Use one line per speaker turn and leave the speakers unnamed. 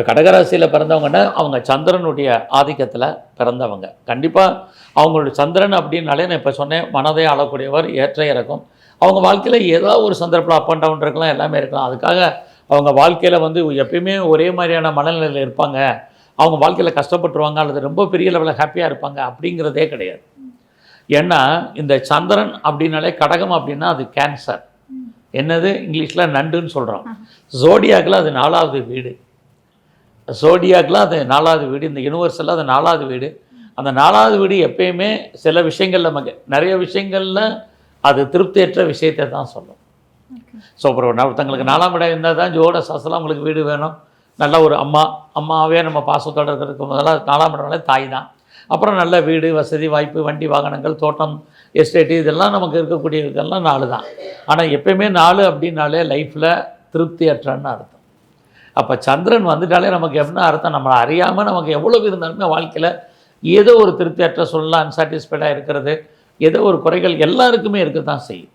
இப்போ கடகராசியில் பிறந்தவங்கன்னா அவங்க சந்திரனுடைய ஆதிக்கத்தில் பிறந்தவங்க. கண்டிப்பாக அவங்களுடைய சந்திரன் அப்படின்னாலே நான் இப்போ சொன்னேன் மனதை ஆளக்கூடியவர் ஏற்ற இறக்கும். அவங்க வாழ்க்கையில் ஏதோ ஒரு சந்தர்ப்பம் அப் அண்ட் டவுன் இருக்கலாம் எல்லாமே இருக்கலாம். அதுக்காக அவங்க வாழ்க்கையில் வந்து எப்பயுமே ஒரே மாதிரியான மனநிலையில் இருப்பாங்க. அவங்க வாழ்க்கையில் கஷ்டப்பட்டுருவாங்க அல்லது ரொம்ப பெரிய லெவலில் ஹாப்பியாக இருப்பாங்க அப்படிங்கிறதே கிடையாது. ஏன்னா இந்த சந்திரன் அப்படின்னாலே கடகம் அப்படின்னா அது கேன்சர் என்னது? இங்கிலீஷில் நண்டுன்னு சொல்கிறோம் ஜோடியாக்கில் அது நாலாவது வீடு. சோடியாக்கெலாம் அது நாலாவது வீடு இந்த யூனிவர்ஸெல்லாம் அது நாலாவது வீடு. அந்த நாலாவது வீடு எப்பயுமே சில விஷயங்களில் நமக்கு நிறைய விஷயங்களில் அது திருப்தியற்ற விஷயத்தை தான் சொல்லும். ஸோ அப்புறம் ஒருத்தங்களுக்கு நாலாம் இடம் இருந்தால் தான் ஜோட சாசலாம் உங்களுக்கு வீடு வேணும். நல்ல ஒரு அம்மா அம்மாவே நம்ம பாசத்தோடு இருக்கிறதுக்கு முதல்ல நாலாம் இடம்னாலே தாய் தான். அப்புறம் நல்ல வீடு வசதி வாய்ப்பு வண்டி வாகனங்கள் தோட்டம் எஸ்டேட்டு இதெல்லாம் நமக்கு இருக்கக்கூடிய நாலு தான். ஆனால் எப்பயுமே நாலு அப்படின்னாலே லைஃப்பில் திருப்தியற்றன்னு அர்த்தம். அப்போ சந்திரன் வந்துட்டாலே நமக்கு என்ன அர்த்தம் நம்மளை அறியாமல் நமக்கு எவ்வளவு இருந்தாலுமே வாழ்க்கையில் ஏதோ ஒரு திருப்தியற்ற சொல்லலாம் அன்சாட்டிஸ்ஃபைடாக இருக்கிறது. ஏதோ ஒரு குறைகள் எல்லாருக்குமே இருக்க தான் செய்யும்.